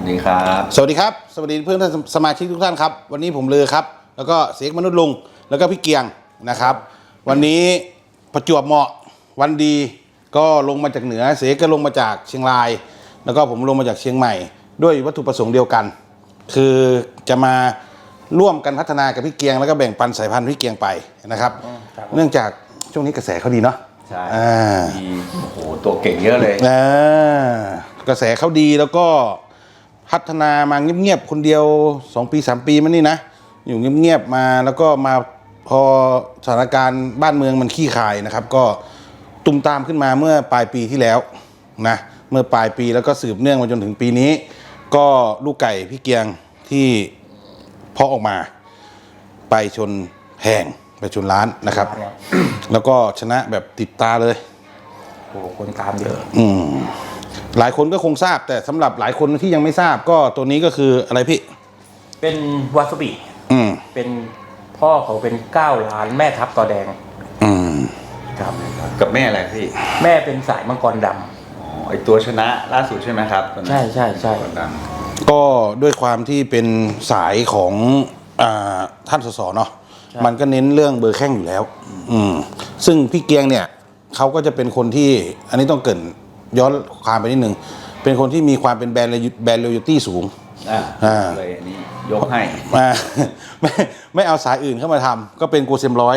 วัสดีครับ สวัสดีครับ สวัสดีเพื่อนท่านสมาชิกทุกท่านครับ วันนี้ผมเลือครับ แล้วก็เสกมนุษย์ลุง แล้วก็พี่เกียงนะครับ วันนี้ประจวบเหมาะวันดี ก็ลงมาจากเหนือ เสกก็ลงมาจากเชียงราย แล้วก็ผมลงมาจากเชียงใหม่ ด้วยวัตถุประสงค์เดียวกัน คือจะมาร่วมกันพัฒนากับพี่เกียง แล้วก็แบ่งปันสายพันธุ์พี่เกียงไปนะครับ ครับ เนื่องจากช่วงนี้กระแสเขาดีเนาะ ใช่อ่ามี โอ้โหตัวเก่งเยอะเลย อ่ากระแสเขาดีแล้วก็ พัฒนามาเงียบๆคนเดียว 2 ปี 3 ปีมันนี่นะ อยู่เงียบๆมาแล้วก็มาพอสถานการณ์บ้านเมืองมันขี้คายนะครับ ก็ตุมตามขึ้นมาเมื่อปลายปีที่แล้วนะเมื่อปลายปีแล้วก็สืบเนื่องมาจนถึงปีนี้ ก็ลูกไก่พี่เกียงที่เพาะออกมา ไปชนแพงไปชนร้านนะครับ แล้วก็ชนะแบบติดตาเลยโอ้โหคนตามเยอะ อืม หลายคนก็คงทราบ แต่สำหรับหลายคนที่ยังไม่ทราบก็ตัวนี้ก็คืออะไรพี่ เป็นวาซาบิอืมเป็นพ่อเขาเป็นเก้าล้านแม่ทับต่อแดง อืมครับกับแม่อะไรพี่ แม่เป็นสายมังกรดำอ๋อไอตัวชนะล่าสุดใช่ไหมครับตัวนั้นใช่ใช่ใช่ตัวดังก็ด้วยความที่เป็นสายของอาท่านสสเนาะมันก็เน้นเรื่องเบอร์แข้งอยู่แล้ว อืมซึ่งพี่เกียงเนี่ยเขาก็จะเป็นคนที่อันนี้ต้องเกริน ย้อนความไปนิดนึงเป็นคนที่มีความเป็นแบรนด์แบรนด์เลยูตี้สูงอ่าอ่าเลยอันนี้ยกให้อ่าไม่ไม่เอาสายอื่นเข้ามาทำก็เป็นโกเซมร้อย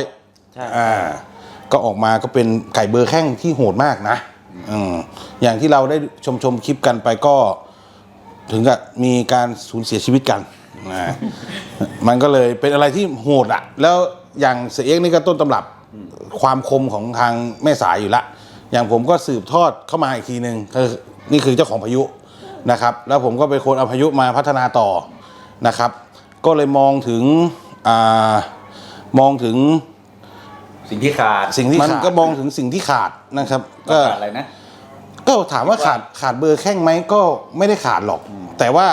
ใช่อ่าก็ออกมาก็เป็นไก่เบอร์แข้งที่โหดมากนะอืมอย่างที่เราได้ชมชมคลิปกันไปก็ ถึงกับมีการสูญเสียชีวิตกันนะมันก็เลยเป็นอะไรที่โหดอะแล้วอย่างเสียเอกนี่ก็ต้นตำรับความคมของทางแม่สายอยู่ละ อย่างผมก็สืบทอดเข้ามาอีกทีหนึ่งคือนี่คือเจ้าของพายุนะครับ แล้วผมก็เป็นคนเอาพายุมาพัฒนาต่อนะครับ ก็เลยมองถึงอามองถึงสิ่งที่ขาดสิ่งที่มันขาดก็มองถึงสิ่งที่ขาดนะครับก็ก็ขาดอะไรนะ ก็ถามว่าขาดขาดเบอร์แข้งไหมก็ไม่ได้ขาดหรอก แต่ว่า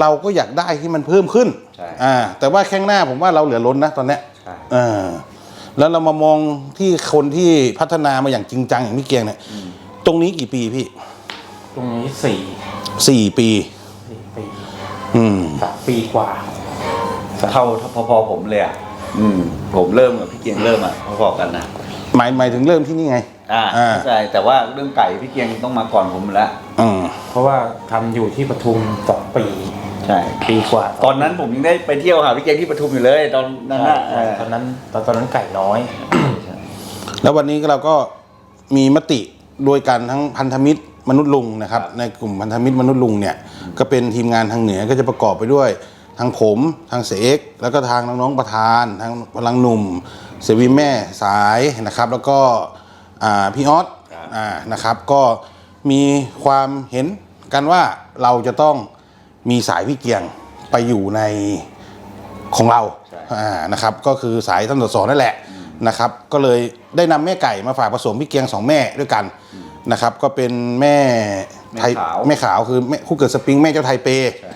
เราก็อยากได้ที่มันเพิ่มขึ้นใช่อ่าแต่ว่าแข้งหน้าผมว่าเราเหลือล้นนะตอนเนี้ยใช่อ่า แล้วเรามามองที่คนที่พัฒนามาอย่างจริงจังอย่างพี่เกียงเนี่ย ตรงนี้กี่ปีพี่ตรงนี้สี่สี่ปี สี่ปีอืม สามปีกว่า เท่าพอๆผมเลยอะอืม ผมเริ่มกับพี่เกียงเริ่มอะพอๆกันนะหมายหมายถึงเริ่มที่นี่ไง อ่าอ่า เข้าใจแต่ว่าเรื่องไก่พี่เกียงต้องมาก่อนผมอยู่แล้ว อืมเพราะว่าทำอยู่ที่ปทุมสองปี ใช่ปีกว่าตอนนั้นผมยังได้ไปเที่ยวหาพี่เกียงที่ปทุมอยู่เลย ตอนนั้นใช่น่ะใช่ตอนนั้นตอนตอนนั้นไก่น้อย แล้ววันนี้เราก็มีมติโดยการทั้งพันธมิตรมนุษย์ลุงนะครับ ในกลุ่มพันธมิตรมนุษย์ลุงเนี่ยก็เป็นทีมงานทางเหนือก็จะประกอบไปด้วยทางผมทางเสกแล้วก็ทางน้องๆประธานทางพลังหนุ่ม เสวีแม่สายนะครับ แล้วก็อ่าพี่ออสอ่านะครับ ก็มีความเห็นกันว่าเราจะต้อง มีสายพี่เกียงไปอยู่ในของเราใช่อ่านะครับ ก็คือสายท่านสสนั่นแหละนะครับ ก็เลยได้นำแม่ไก่มาฝากผสมพี่เกียงสองแม่ด้วยกันนะครับ ก็เป็นแม่ไทยแม่ขาวแม่ขาวคือแม่คู่เกิดสปริงแม่เจ้าไทยเปใช่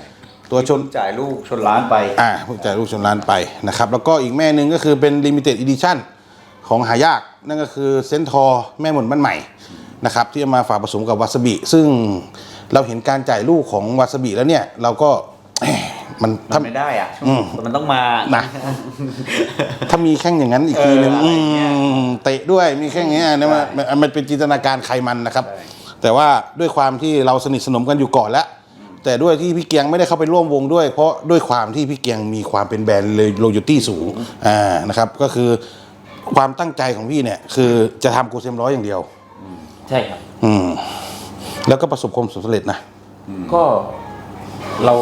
ตัวชนจ่ายลูกชนล้านไปอ่าผู้จ่ายลูกชนล้านไปนะครับ แล้วก็อีกแม่หนึ่งก็คือเป็น limited edition ของหายากนั่นก็คือเซนทอร์แม่หมุนบ้านใหม่นะครับ ที่เอามาฝากผสมกับวาซาบิ ซึ่ง เราเห็นการจ่ายลูกของวาซาบิแล้วเนี่ย เราก็เอ๊ะมันมัถ้า นไม่ได้อะอืมแต่มันต้องมา นะ ถ้ามีแข้งอย่างนั้นอีกทีหนึ่งเอออะไรอย่างเงี้ยอืมเตะด้วยมีแข้งอย่างเงี้ยนะมันมันมันเป็นจินตนาการใครมันนะครับ ใช่ แต่ว่าด้วยความที่เราสนิทสนมกันอยู่ก่อนแล้ว แต่ด้วยที่พี่เกียงไม่ได้เข้าไปร่วมวงด้วย เพราะด้วยความที่พี่เกียงมีความเป็นแบรนด์เลยโลยตี้สูงอ่านะครับ ก็คือความตั้งใจของพี่เนี่ย คือจะทำโกเซมร้อยอย่างเดียว ใช่ครับ อืม แล้วก็ประสบความสำเร็จนะ ก็เรา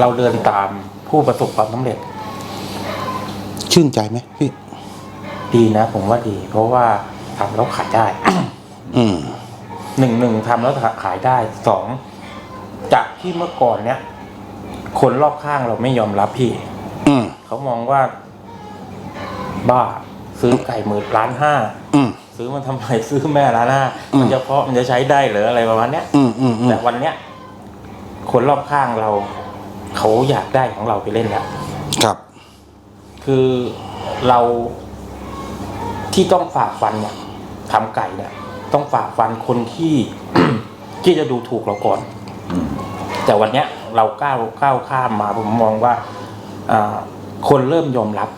เราเดินตามผู้ประสบความสำเร็จ ชื่นใจไหมพี่ดีนะ ผมว่าดี เพราะว่าทำแล้วขายได้ อืมหนึ่งหนึ่งทำแล้วขายได้สองจากที่เมื่อก่อนเนี้ยคนรอบข้างเราไม่ยอมรับพี่ อืมเขามองว่า บ้า ซื้อไก่หมื่นล้านห้าอืมซื้อมันทำไมซื้อแม่ล้านห้าอืมมันจะเพาะมันจะใช้ได้หรืออะไรประมาณเนี้ยอืมอืมอืมแต่วันเนี้ยคนรอบข้างเรา เขาอยากได้ของเราไปเล่นแล้วครับ คือเราที่ต้องฝ่าฟันเนี่ยทำไก่เนี่ย ต้องฝ่าฟันคนที่ที่จะดูถูกเราก่อนอืมแต่วันเนี้ยเราก้าวก้าวข้ามมาผมมองว่าอ่าคนเริ่มยอมรับอืม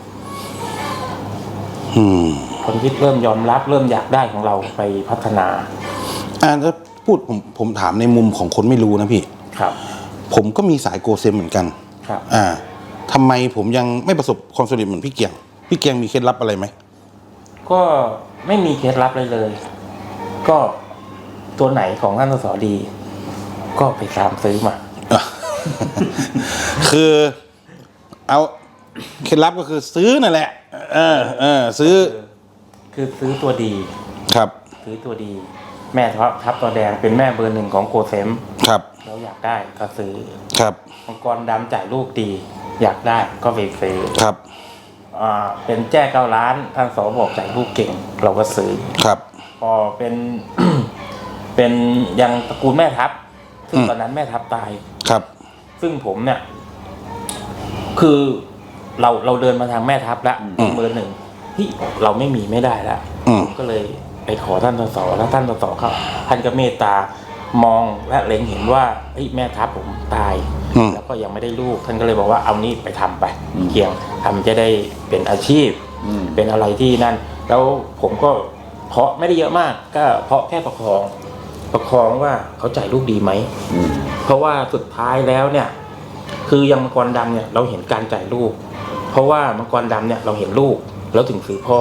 คนที่เริ่มยอมรับเริ่มอยากได้ของเราไปพัฒนาอ่าแล้วพูดผมผมถามในมุมของคนไม่รู้นะพี่ครับ ผมก็มีสายโกเซมเหมือนกันครับ อ่าทำไมผมยังไม่ประสบความสำเร็จเหมือนพี่เกียง พี่เกียงมีเคล็ดลับอะไรไหมก็ไม่มีเคล็ดลับเลยเลย ก็ตัวไหนของท่านสสดี ก็ไปตามซื้อมา คือเอา เคล็ดลับก็คือซื้อนั่นแหละ เออเออซื้อคือซื้อตัวดี ครับ ซื้อตัวดี แม่ทับทับตัวแดงเป็นแม่เบอร์หนึ่งของโกเซมครับเราอยากได้ก็ซื้อครับมังกรดำจ่ายลูกดี อยากได้ก็ไปซื้อครับอ่าเป็นแจ้เก้าล้านท่านสอบอกจ่ายลูกเก่ง เราก็ซื้อ ครับ พอเป็น เป็นยังตระกูลแม่ทัพซึ่งอืม ตอนนั้นแม่ทัพตาย ครับ ซึ่งผมเนี่ย คือ เราเราเดินมาทางแม่ทัพแล้วอืม เบอร์หนึ่งที่เราไม่มีไม่ได้แล้ว อืมผมก็เลยไปขอท่านสสแล้วท่านสสเขาท่านก็เมตตามองและเล็งเห็นว่าเฮ้ยแม่ทัพผมตาย อืม แล้วก็ยังไม่ได้ลูก ท่านก็เลยบอกว่าเอานี่ไปทำไปอืม เกียงทำจะได้เป็นอาชีพ อืม เป็นอะไรที่นั่น แล้วผมก็เพาะไม่ได้เยอะมาก ก็เพาะแค่ประคอง ประคองว่าเขาจ่ายลูกดีไหม อืม เพราะว่าสุดท้ายแล้วเนี่ย คืออยังมังกรดำเนี่ยเราเห็นการจ่ายลูก เพราะว่ามังกรดำเนี่ยเราเห็นลูกแล้วถึงซื้อพ่อ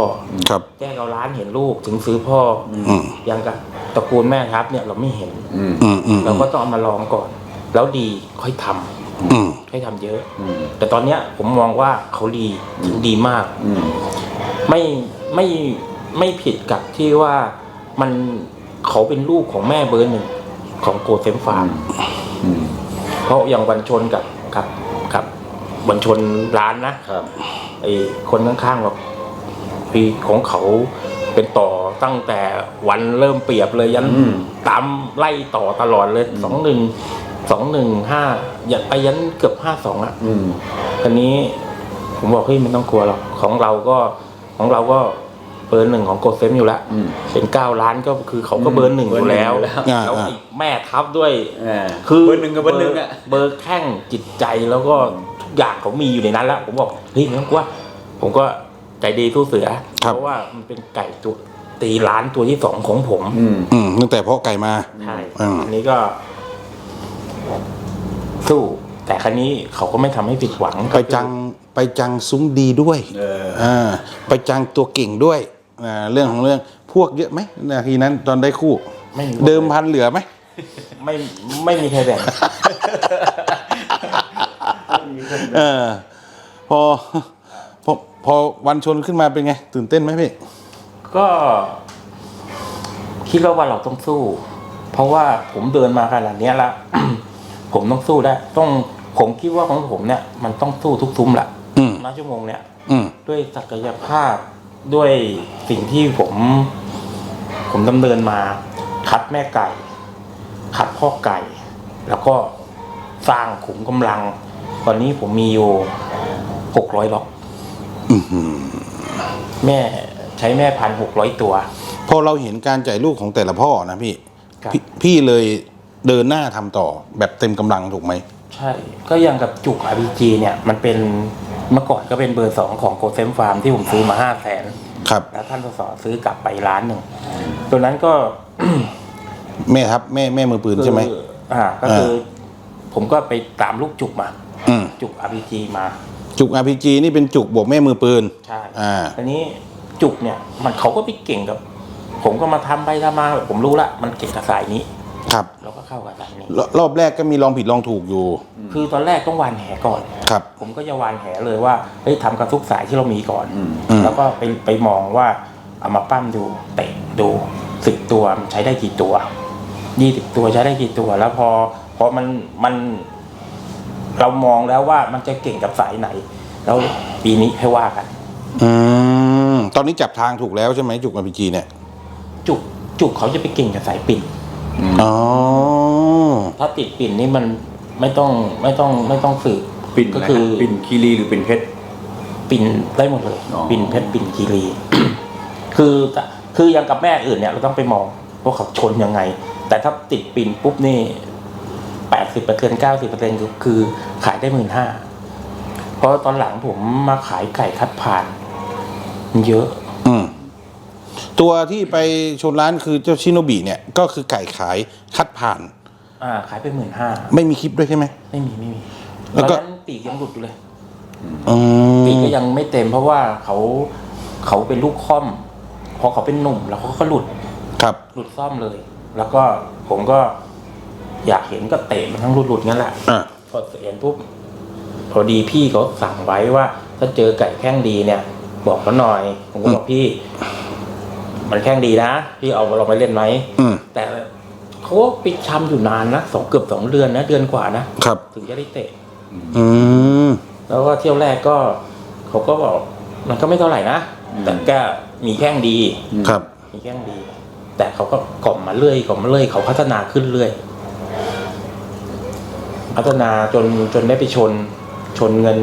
ครับ แจ้เราร้านเห็นลูกถึงซื้อพ่อออืมอยังกับตระกูลแม่ทัพเนี่ยเราไม่เห็น อืม อืมอืมเราก็ต้องเอามาลองก่อน แล้วดีค่อยทำอืมค่อยทำเยอะ อืม แต่ตอนเนี้ยผมมองว่าเขาดีถึงดีมาก อืม ไม่ไม่ไม่ผิดกับที่ว่ามันเขาเป็นลูกของแม่เบอร์หนึ่งของโกเซมฟาร์มอืม เพราะอย่างวันชนกับ กับกับวันชนร้านนะครับไอ้คนข้างๆแบบพี่ของเขาเป็นต่อตั้งแต่วันเริ่มเปรียบเลยยันอืม ตามไล่ต่อตลอดเลยอืมสองหนึ่งสองหนึ่งห้าอย่าไปยันเกือบห้าสองอะ อืมทีนี้ผมบอกเฮ้ยไม่ต้องกลัวหรอกของเราก็ของเราก็ เบอร์หนึ่งของโกเซมอยู่แล้วอืมเป็นเก้าล้านก็คือเขาก็เบอร์หนึ่งอยู่แล้วเบอร์หนึ่งอยู่แล้วแล้วไอ้แม่ทับด้วยอ่าคือเบอร์หนึ่งกับเบอร์หนึ่งอะเบอร์แข้งจิตใจแล้วก็ทุกอย่างเขามีอยู่ในนั้นแล้ว ผมบอกเฮ้ยไม่ต้องกลัวผมก็ใจดีสู้เสือครับเพราะว่ามันเป็นไก่ตัวตีล้านตัวที่สองของผมอืมอืมตั้งแต่เพาะไก่มาใช่อืมอันนี้ก็ สู้แต่ครั้นี้เขาก็ไม่ทำให้ผิดหวัง ไปจังไปจังซุ้งดีด้วย เอออ่าไปจังตัวเก่งด้วย อ่าเรื่องของเรื่องพวกเยอะไหมนาทีนั้นตอนได้คู่ ไม่มีเดิมพันเหลือไหม ไม่ไม่มีใครแบ่ง เออพอพอพอวันชนขึ้นมาเป็นไง ตื่นเต้นไหมพี่ก็คิดว่าวันเราต้องสู้ เพราะว่าผมเดินมาขนาดเนี้ยแล้วผมต้องสู้ได้ต้องผมคิดว่าของผมเนี่ย มันต้องสู้ทุกซุ้มแหละอืมณชั่วโมงเนี่ย อืมด้วยศักยภาพ ด้วยสิ่งที่ผม ผมดำเนินมา คัดแม่ไก่ คัดพ่อไก่ แล้วก็สร้างขุมกำลัง ตอนนี้ผมมีอยู่หกร้อยล็อกอื้อหือแม่ใช้แม่พันหกร้อยตัว พอเราเห็นการจ่ายลูกของแต่ละพ่อนะพี่ครับพี่พี่เลยเดินหน้าทำต่อแบบเต็มกำลังถูกไหม ใช่ ก็อย่างกับจุก RPG เนี่ย มันเป็น เมื่อก่อนก็เป็นเบอร์สองของโกเซมฟาร์มที่ผมซื้อมาห้าแสนครับแล้วท่านสสซื้อกลับไปล้านหนึ่งตัวนั้นก็ แม่ครับแม่แม่มือปืนใช่ไหมคืออ่า ก็คือ ผมก็ไปตามลูกจุกมา อืมจุก RPG มา จุก RPG นี่เป็นจุกบวกแม่มือปืน ใช่อ่า ทีนี้จุกเนี่ย มันเขาก็ไปเก่งกับ ผมก็มาทำไปทำมาผมรู้ละมันเก่งกับสายนี้ ครับเราก็เข้ากับสายนี้รรอบแรกก็มีลองผิดลองถูกอยู่ คือตอนแรกต้องวานแหก่อนครับ ผมก็จะวานแหเลยว่าเฮ้ยทำกระทุกสายที่เรามีก่อนอืมอืม แล้วก็ไปไปมองว่าเอามาปั้มดูเตะดูสิบตัวมันใช้ได้กี่ตัวยี่สิบตัวใช้ได้กี่ตัว แล้วพอพอมันมัน เรามองแล้วว่ามันจะเก่งกับสายไหน แล้วปีนี้ให้ว่ากัน อืมตอนนี้จับทางถูกแล้วใช่ไหมจุก RPG เนี่ย จุกจุกเขาจะไปเก่งกับสายปิ่น อ๋อ ถ้าติดปิ่นนี่มันไม่ต้องไม่ต้องไม่ต้องสืบปิ่นก็นะคือปิ่นคีรีหรือปิ่นเพชร ปิ่นได้หมดเลย อ๋อ ปิ่นเพชรปิ่นคีรี คือคืออย่างกับแม่อื่นเนี่ยเราต้องไปมองว่าเขาชนยังไง แต่ถ้าติดปิ่นปุ๊บนี่แปดสิบเปอร์เซ็นเก้าสิบเปอร์เซ็นคือขายได้หมื่นห้าเพราะตอนหลังผมมาขายไก่คัดผ่านมันเยอะอืม ตัวที่ไปชนร้านคือเจ้าชิโนบิเนี่ยก็คือไก่ขายคัดผ่าน อ่าขายไปหมื่นห้าไม่มีคลิปด้วยใช่ไหม ไม่มีไม่มีแล้ตอวนก็ นั้นปีกยังหลุดอยู่เลย อืมปีกก็ยังไม่เต็มเพราะว่าเขาเขาเป็นลูกค่อม พอเขาเป็นหนุ่มแล้วเขาก็หลุดครับ หลุดซ่อมเลย แล้วก็ผมก็อยากเห็นก็เตะมันทั้งหลุดหลุดๆงั้นแหละ อ่า พอเห็นปุ๊บพอดีพี่เขาสั่งไว้ว่า ถ้าเจอไก่แข้งดีเนี่ย บอกเขาหน่อย ผมก็บอกพี่ มันแข้งดีนะพี่เอาลองไปเล่นไหมอืมแต่เขาก็ปิดชำอยู่นานนะสองเกือบสองเดือนนะเดือนกว่านะครับ ถึงจะได้เตะ อืมแล้วก็เที่ยวแรกก็เขาก็บอกมันก็ไม่เท่าไหร่นะแต่ก็มีแข้งดี ครับ มีแข้งดี แต่เขาก็กล่อมมาเรื่อยกล่อมมาเรื่อยเขาพัฒนาขึ้นเรื่อยพัฒนาจนจนได้ไปชน ชนเงิน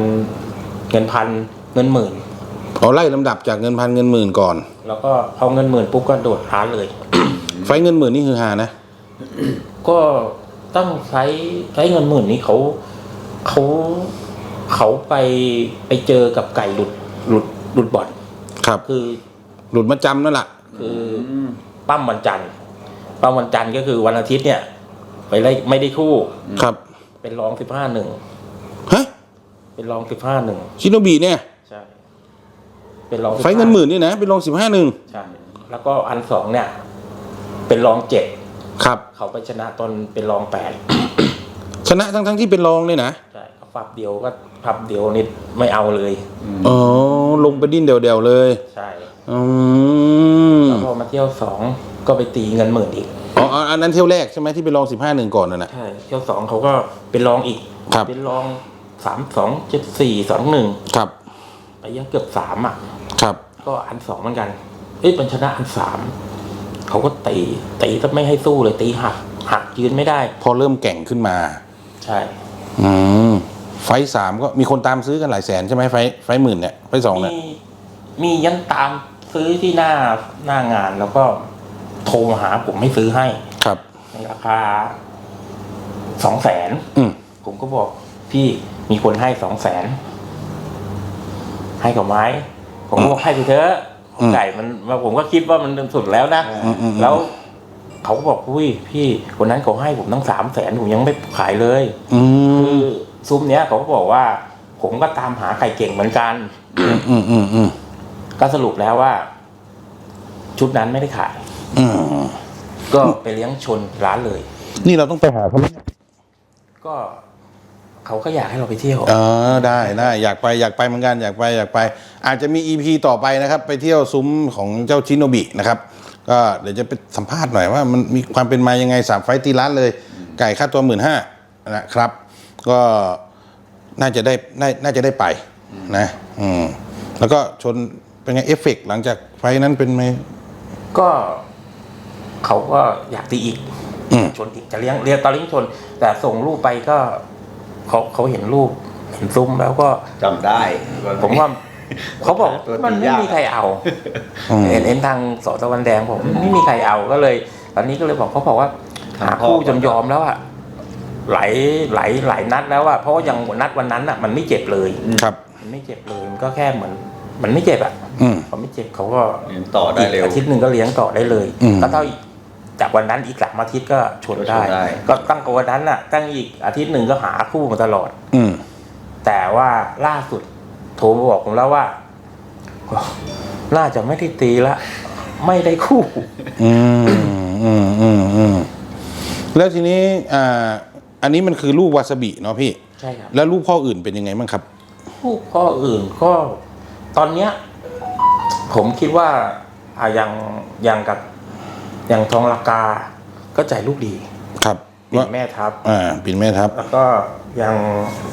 เงินพันเงินหมื่น เอาไล่ลำดับจากเงินพันเงินหมื่นก่อน แล้วก็พอเงินหมื่นปุ๊บก็โดดร้านเลย ไฟเงินหมื่นนี่คือหานะ ก็ต้องใช้ใช้เงินหมื่นนี้เขาเขาเขาไปไปเจอกับไก่หลุดหลุดหลุดบ่อนครับ คือหลุดมาจำนั่นแหละคือปั้มวันจันทร์ปั้มวันจันทร์ก็คือวันอาทิตย์เนี่ย ไปไล่ไม่ได้คู่ ครับเป็นรองสิบห้าหนึ่งฮะเป็นรองสิบห้าหนึ่งชิโนบิเนี่ยใช่ เป็นรอง15ไฟเงินหมื่นนี่นะเป็นรองสิบห้าหนึ่งใช่แล้วก็อันสองเนี่ย เป็นรองเจ็ดครับ เขาไปชนะตอนเป็นรองแปดชนะทั้งทั้งๆที่เป็นรองเลยนะใช่ก็ฝับเดียวก็พับเดียวนิดไม่เอาเลยอ๋อลงไปดิ้นเดี่ยวๆเลยใช่อืมแล้วพอมาเที่ยวสองก็ไปตีเงินหมื่นอีกอ๋ออ๋ออันนั้นเที่ยวแรกใช่ไหมที่เป็นรองสิบห้าหนึ่งก่อนน่ะนะใช่เที่ยวสองเขาก็เป็นรองอีกครับเป็นรองสามสองเจ็ดสี่สองหนึ่งครับ ไปยังเกือบสามอะ ครับ ก็อันสองเหมือนกัน เอ้ยมันชนะอันสามเขาก็ตีตีถ้าไม่ให้สู้เลยตีหักหักยืนไม่ได้ พอเริ่มแก่งขึ้นมา ใช่ อืมไฟสามก็มีคนตามซื้อกันหลายแสนใช่ไหมไฟไฟหมื่นเนี่ยไฟสองเนี่ย มีมียันตามซื้อที่หน้าหน้างานแล้วก็โทรมาหาผมไม่ซื้อให้ ครับ ในราคาสองแสนอืมผมก็บอกพี่มีคนให้สองแสน ให้กับไม้ผมก็บอกให้ไปเถอะไก่มันผมก็คิดว่ามันสุดแล้วนะอืมอืมแล้วเขาก็บอกอุ้ยพี่คนนั้นเขาให้ผมตั้งสามแสนผมยังไม่ขายเลยอืคืมอซุ้มเนี้ยเขาก็บอกว่า ผมก็ตามหาไก่เก่งเหมือนกันอืมอืมอืมอืมก็สรุปแล้วว่า ชุดนั้นไม่ได้ขายอืมก็ไปเลี้ยงชนร้านเลย นี่เราต้องไปหาเขาไหมก็ เขาก็อยากให้เราไปเที่ยวเออได้ได้อยากไปอยากไปเหมือนกันอยากไปอยากไป อาจจะมีอีพีต่อไปนะครับ ไปเที่ยวซุ้มของเจ้าชิโนบินะครับก็เดี๋ยวจะไปสัมภาษณ์หน่อยว่ามันมีความเป็นมายังไงสามไฟต์ตีร้านเลย ไก่ค่าตัวหมื่นห้านะครับ ก็น่าจะได้น่าน่าจะได้ไปนะอืมแล้วก็ชนเป็นไงเอฟเฟกต์หลังจากไฟต์นั้นเป็นไหมก็เขาก็อยากตีอีกอืม ชนอีกจะเลี้ยงเลี้ยงตอนเลี้ยงชน แต่ส่งรูปไปก็ เขาเขาเห็นรูปเห็นซุ้มแล้วก็ จำได้ผมว่าเขาบอกตัวตีมันไม่ยากมีใครเอาอืมเห็นเห็นทางสอตะวันแดงผมไม่มีใครเอาก็เลย ตอนนี้ก็เลยบอกเขาบอกว่าหาคู่จนยอมแล้วอะหลายหลายหลายนัดแล้วอะเพราะว่ายังนัดวันนั้นอะมันไม่เจ็บเลย ครับ มันไม่เจ็บเลยมันก็แค่เหมือน มันไม่เจ็บอะอืม พอไม่เจ็บเขาก็เลี้ยงต่อได้เร็ว อาทิตย์หนึ่งก็เลี้ยงต่อได้เลย อืม ก็เท่าอีก จากวันนั้นอีกสามอาทิตย์ก็ชนได้ ก็ชนได้ ก็ตั้งแต่วันนั้นอะตั้งอีกอาทิตย์หนึ่งก็หาคู่มาตลอด อืม แต่ว่าล่าสุดโทรมาบอกผมแล้วว่า น่าจะไม่ได้ตีละ ไม่ได้คู่ อืมอืมอืมอืมแล้วทีนี้อ่าอันนี้มันคือลูกวาซาบิเนาะพี่ ใช่ครับแล้วลูกพ่ออื่นเป็นยังไงบ้างครับ คู่พ่ออื่นก็ ตอนเนี้ย ผมคิดว่าอ่าอย่างอย่างกับ อย่างทองลากาก็จ่ายลูกดีครับปีว่าแม่ทับอ่าปิ่นแม่ทับแล้วก็อย่าง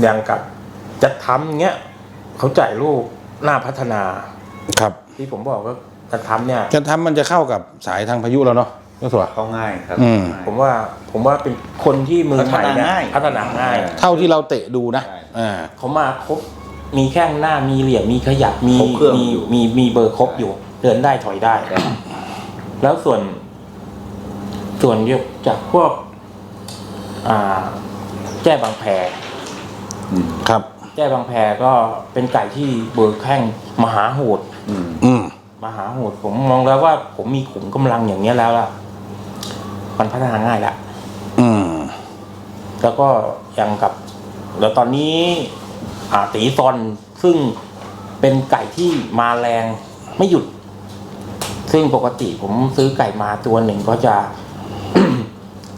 อย่างกับจะทำเงี้ยเขาจ่ายลูกหน้าพัฒนาครับ ที่ผมบอกว่าจะทำเนี่ยจะทำมันจะเข้ากับสายทางพายุแล้วเนาะก็สวยเข้าง่ายครับอืมผมว่าผมว่าเป็นคนที่มือใหม่เนี่ยพัฒนาง่ายพัฒนาง่ายเท่าที่เราเตะดูนะใช่อ่าเขามาครบมีแข้งหน้ามีเหลี่ยมมีขยับมีครบเครื่องมีอยู่มีมีเบอร์ครบอยู่ เดินได้ถอยได้ แล้วส่วน ส่วนจากพวกอ่าแจ้บางแพอืมครับ แจ้บางแพก็เป็นไก่ที่เบิกแข้งมหาโหดอืมอืมมหาโหดผมมองแล้วว่า ผมมีขุมกำลังอย่างเนี้ยแล้วล่ะ มันพัฒนาง่ายละอืม แล้วก็ยังกับ แล้วตอนนี้อ่าตีซอนซึ่งเป็นไก่ที่มาแรงไม่หยุด ซึ่งปกติผมซื้อไก่มาตัวหนึ่งก็จะ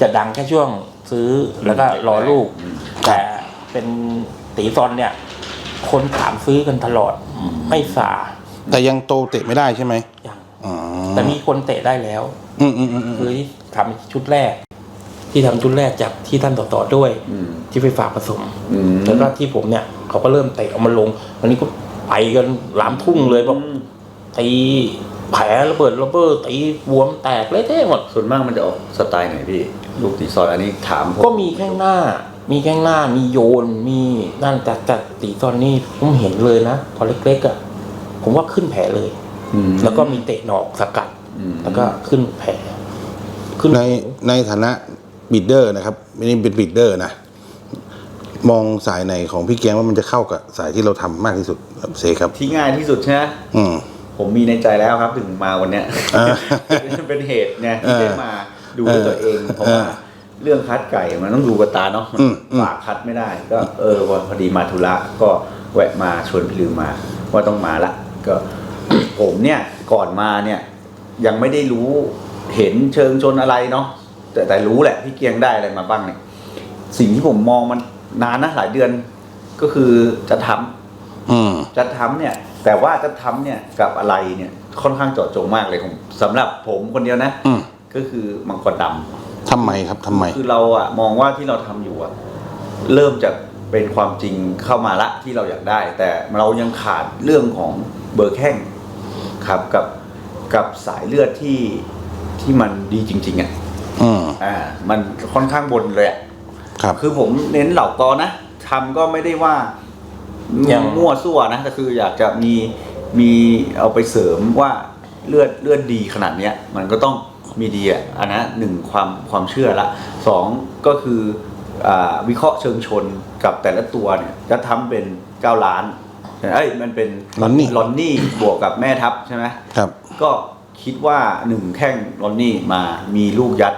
จะดังแค่ช่วงซื้อแล้วก็รอลูก แต่เป็นตีซอนเนี่ย คนถามซื้อกันตลอดไม่สาแต่ยังโตเตะไม่ได้ใช่ไหมอย่างอ๋อแต่มีคนเตะได้แล้ว อืมอืมอืมอืมคือที่ทำชุดแรก ที่ทำชุดแรกจากที่ท่านต่อๆด้วยอืมที่ไปฝากผสมอืมแล้วก็ที่ผมเนี่ย เขาก็เริ่มเตะเอามาลงวันนี้ก็ไปกันหลามทุ่งเลยบอกตีแผลระเบิดระเบ้อตีบวมแตกเละเทะหมดส่วนมากมันจะออกสไตล์ไหนพี่ ลูกตีซอยอันนี้ถามผมก็มีแข้งหน้า มีแข้งหน้ามีโยนมีนั่นแต่แต่ตีตอนนี้ผมเห็นเลยนะพอเล็กๆอะผมว่าขึ้นแผลเลย อืม แล้วก็มีเตะหนอกสกัดอืม แล้วก็ขึ้นแผลขึ้นในในฐานะบิดเดอร์นะครับไม่ได้เป็นบิดเดอร์นะ มองสายไหนของพี่แกงว่ามันจะเข้ากับสายที่เราทำมากที่สุดครับเซครับ ที่ง่ายที่สุดใช่ไหมอืม ผมมีในใจแล้วครับถึงมาวันเนี้ย อ่า เป็นเหตุไงที่ได้มา ดูด้วยตัวเองเพราะว่าเออเรื่องคัดไก่มันต้องดูกับตาเนาะมันอืมอืมฝากคัดไม่ได้ ก็เออวันพอดีมาธุระก็แวะมาชวนพี่ลืมมาว่าต้องมาละก็ ผมเนี่ยก่อนมาเนี่ย ยังไม่ได้รู้เห็นเชิงชนอะไรเนาะแต่แต่รู้แหละพี่เกียงได้อะไรมาบ้างเนี่ยสิ่งที่ผมมองมันนานนะหลายเดือนก็คือจะทำอืมจะทำเนี่ย แต่ว่าจะทำเนี่ยกับอะไรเนี่ยค่อนข้างเจาะจงมากเลยของสำหรับผมคนเดียวนะอืม ก็คือมังกรดำทำไมครับทำไมคือเราอะมองว่าที่เราทำอยู่อะเริ่มจะเป็นความจริงเข้ามาละที่เราอยากได้ แต่เรายังขาดเรื่องของเบอร์แข้งครับกับกับสายเลือดที่ที่มันดีจริงๆอะอืมอ่ามันค่อนข้างบนเลยอะ ครับ คือผมเน้นเหล่ากอนะทำก็ไม่ได้ว่าอย่างมั่วซั่วนะแต่คืออยากจะมีมีเอาไปเสริมว่าเลือดเลือดดีขนาดเนี้ย มันก็ต้อง มีดีอะอันนะหนึ่งความความเชื่อละสองก็คืออาวิเคราะห์เชิงชนกับแต่ละตัวเนี่ยจะทำเป็น9ล้านเอ้ยมันเป็นลอนนี่ลอนนี่บวกกับแม่ทัพใช่ไหมครับ ก็คิดว่าหนึ่งแข้งลอนนี่มามีลูกยัด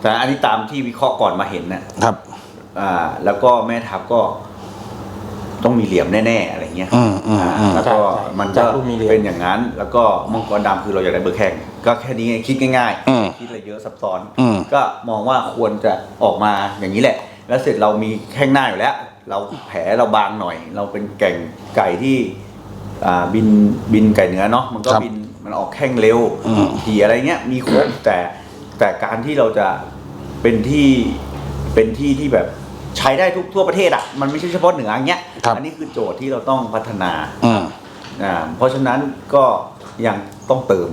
แต่อันนี้ตามที่วิเคราะห์ก่อนมาเห็นนะครับอ่าแล้วก็แม่ทัพก็ต้องมีเหลี่ยมแน่ๆอะไรเงี้ยอืมอืมอืมแล้วก็ใช่ใช่มันจาก็กลูกมีเหลี่ยมเป็นอย่างนั้น แล้วก็มังกรดำคือเราอยากได้เบอร์แข่ง ก็แค่นี้ไงคิดง่ายอืมคิดอะไรเยอะซับซ้อนอืม ก็มองว่าควรจะออกมาอย่างนี้แหละ แล้วเสร็จเรามีแข้งหน้าอยู่แล้ว เราแผลเราบางหน่อย เราเป็นแก่งไก่ที่อ่าบินบินไก่เนื้อเนาะมันก็ครับบินมันออกแข้งเร็วอืมขี่อะไรเงี้ยมีครบแต่แต่การที่เราจะเป็นที่เป็นที่ที่แบบใช้ได้ทุกทั่วประเทศอะมันไม่ใช่เฉพาะเหนืออย่างเงี้ยครับ อันี้คือโจทย์ที่เราต้องพัฒนา อืม อ่าเพราะฉะนั้นก็ยังต้องเติม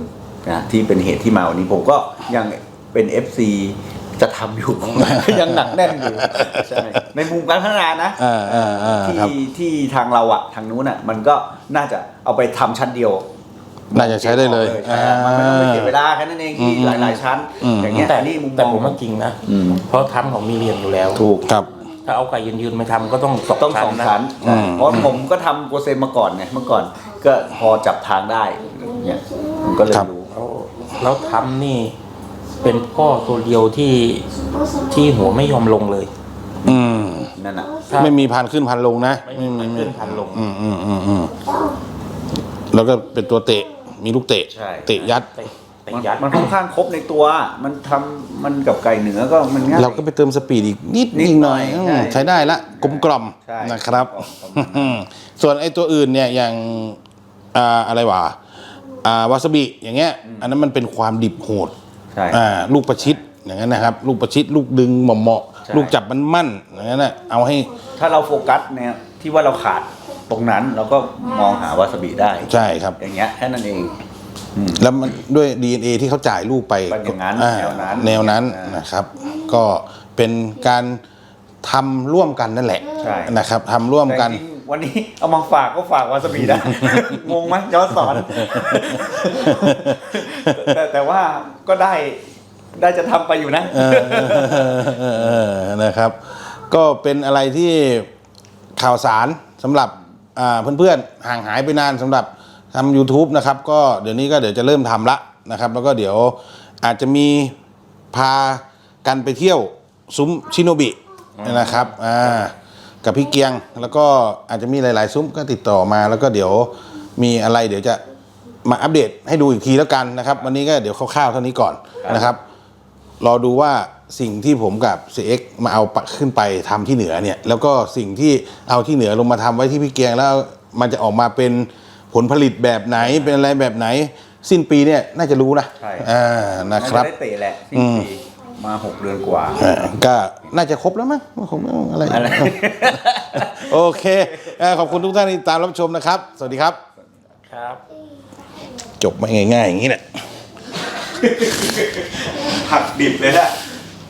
นะที่เป็นเหตุที่มาวันนี้ผมก็ยังเป็น FC จะทำอยู่ ยังหนักแน่นอยู่ใช่ในมุมการพัฒนานะ อ่าอ่าอ่าครับ ที่ที่ทางเราอะทางนู้นอะมันก็น่าจะเอาไปทำชั้นเดียวน่าจะใช้ได้เลยใช่มันไม่ต้องไปเสียเวลาแค่นั้นเองที่อืมหลาย ๆ ชั้น อืม อย่างเงี้ยแต่อันนี่มุมมแต่องผมว่าจริงนะ อืมเพราะทำของมีเรียนอยู่แล้ว ถูก ครับ ถ้าเอาไก่ยืนๆมาทำก็ต้องสองต้องสชั้อนงนะชั้นอืม เพราะผมก็ทำโกเซนมาก่อนไงเมื่อก่อนก็พอจับทางได้เนี่ยผมก็เลยรู้แล้ว แล้วทำนี่ เป็นพ่อตัวเดียวที่ที่หัวไม่ยอมลงเลย อืมนั่นน่ะครับไม่มีพันขึ้นพันลงนะไม่มีพันขึ้นพันลง อืมอืมอืมอืมแล้วก็เป็นตัวเตะมีลูกเตะใช่เตะยัดเตะเตะมันยัดมันค่อนข้างครบในตัว มันทำมันกับไก่เหนือก็มันง่ายเราก็ไปเติมสปีดอีกนิดนิดนิดหน่อยหน่อยอืมใช่ใช้ได้ละกลมกล่อมใช่นะครับกลมกล่อมอืมส่วนไอ้ตัวอื่นเนี่ยอย่างอ่าอะไรวะ อ่าวาซาบิอย่างเงี้ยอันนั้นมันเป็นความดิบโหดใช่อ่าลูกประชิดอย่างนั้นนะครับ ลูกประชิดลูกดึงเหมาะเหมาะใช่ลูกจับมันมั่นอย่างนั้นนะเอาให้ถ้าเราโฟกัสเนี่ยที่ว่าเราขาดตรงนั้นเราก็มองหาวาซาบิได้ ใช่ครับ อย่างเงี้ยแค่นั้นเองอืมแล้วมันด้วย DNA ที่เขาจ่ายลูกไปเป็นอย่างนั้นอ่แนวนั้นแนวนั้นอ่านนะครับ ก็เป็นการทำร่วมกันนั่นแหละใช่ นะครับทำร่วมแต่กันจริงๆ วันนี้เอามาฝากก็ฝากวาซาบิได้ งงไหมย้อนสอน แต่แต่ว่าก็ได้ได้จะทำไปอยู่นะเออเออเออเออนะครับ ก็เป็นอะไรที่ข่าวสารสำหรับอ่าเพื่อนๆ ห่างหายไปนานสำหรับทำ YouTube นะครับ ก็เดี๋ยวนี้ก็เดี๋ยวจะเริ่มทำละนะครับ แล้วก็เดี๋ยวอาจจะมีพากันไปเที่ยวซุ้มชิโนบินะครับอ่า กับพี่เกียง แล้วก็อาจจะมีหลาย ๆ ซุ้มก็ติดต่อมา แล้วก็เดี๋ยวมีอะไรเดี๋ยวจะมาอัปเดตให้ดูอีกทีแล้วกันนะครับ วันนี้ก็เดี๋ยวคร่าวๆเท่านี้ก่อนนะครับ รอดูว่าสิ่งที่ผมกับ CX มาเอาปะขึ้นไปทำที่เหนือเนี่ย แล้วก็สิ่งที่เอาที่เหนือลงมาทำไว้ที่พี่เกียงแล้วมันจะออกมาเป็นผลผลิตแบบไหนเป็นอะไรแบบไหน สิ้นปีเนี่ยน่าจะรู้นะใช่อ่านะครับาจได้เตะแหละสิ้นปี มาหกเดือนกว่า อ่าก็น่าจะครบแล้วมั้งคงไม่ต้องอะไรอะไร โอเคเอ่อขอบคุณทุกท่านที่ตามรับชมนะครับ สวัสดีครับ ครับ จบมาง่ายๆอย่างนี้แหละ หักดิบเลยแหละ